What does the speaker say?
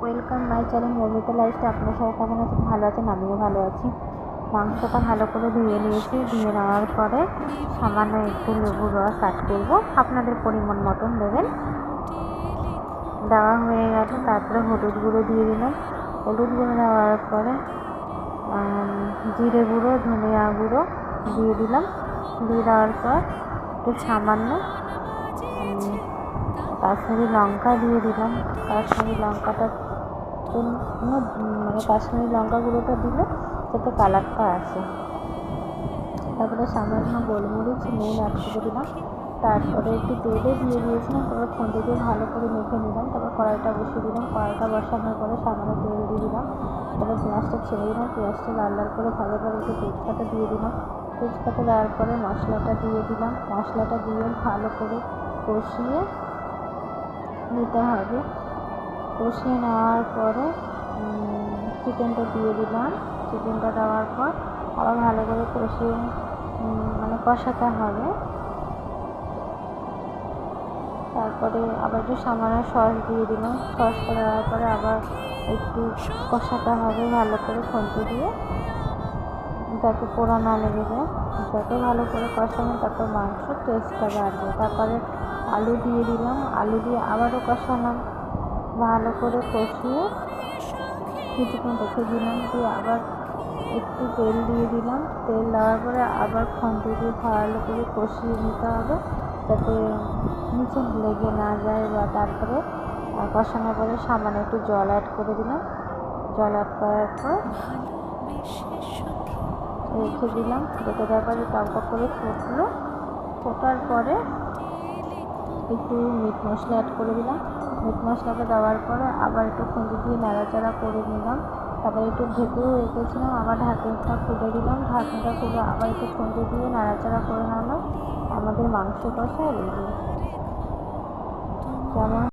Welcome, my channel Momita লাইফটা আপনার সবাই কেমন আছেন? ভালো আছেন? আমিও ভালো আছি। মাংসটা ভালো করে ধুয়ে নিয়েছি। ধুয়ে নেওয়ার পরে সামান্য একটু লেবু রস অ্যাড করব। আপনাদের পরিমাণ মতন দেবেন। দেওয়া হয়ে গেল তারপরে হলুদ গুঁড়ো দিয়ে দিলাম। হলুদ গুঁড়ো দেওয়ার পরে জিরে গুঁড়ো, ধনিয়া গুঁড়ো দিয়ে দিলাম। দিয়ে দেওয়ার পর একটু সামান্য কাশ্মীরি লঙ্কা দিয়ে দিলাম। কাশ্মীরি লঙ্কাটা মানে কাশ্মীরি লঙ্কা গুঁড়োটা দিলে যাতে কালারটা আসে। তারপরে সামান্য গোলমরিচ, নুন করে দিলাম। তারপরে একটু তেলে দিয়ে দিয়েছিলাম, তারপর খুঁজে দিয়ে ভালো করে মেখে নিলাম। তারপর কড়াইটা বসিয়ে দিলাম। কড়াইটা বসানোর পরে সামান্য তেল দিয়ে দিলাম। তারপর পেঁয়াজটা ছেড়ে দিলাম। পেঁয়াজটা লাল লাল করে ভালো করে একটু তেজপাতা দিয়ে দিলাম। তেজপাতা দেওয়ার পরে মশলাটা দিয়ে দিলাম। মশলাটা দিয়ে ভালো করে কষিয়ে নিতে হবে। কষিয়ে নেওয়ার পরে চিকেনটা দিয়ে দিলাম। চিকেনটা দেওয়ার পর আবার ভালো করে কষিয়ে মানে কষাতে হবে। তারপরে আবার একটু সামান্য সস দিয়ে দিলাম। সসটা দেওয়ার পরে আবার একটু কষাতে হবে ভালো করে, খুন্তি দিয়ে। যাতে পোড়া না লেগে যায় যত ভালো করে কষানো তত মাংস টেস্টটা বাড়বে তারপরে আলু দিয়ে দিলাম। আলু দিয়ে আবারও কষালাম। ভালো করে কষিয়ে কিছুক্ষণ রেখে দিলাম। দিয়ে আবার একটু তেল দিয়ে দিলাম। তেল দেওয়ার পরে আবার খন্তি দিয়ে ভালো করে কষিয়ে নিতে হবে যাতে নিচে লেগে না যায় বা তারপরে কষানোর পরে সামান্য একটু জল অ্যাড করে দিলাম। জল অ্যাড করার পর রেখে দিলাম রেখে দেওয়ার পরে টক করে ফুটলো। ফোটার পরে একটু মিট মশলা অ্যাড করে দিলাম। মিট মশলাটা দেওয়ার পরে আবার একটু খুঁজি দিয়ে নাড়াচাড়া করে নিলাম। তারপরে একটু ঢেকেও রেখেছিলাম আবার ঢাকনটা খুলে দিলাম। ঢাকনটা খুলে আবার একটু খুঁজি দিয়ে নাড়াচাড়া করে নিলাম। আমাদের মাংস কষা রেডি। যেমন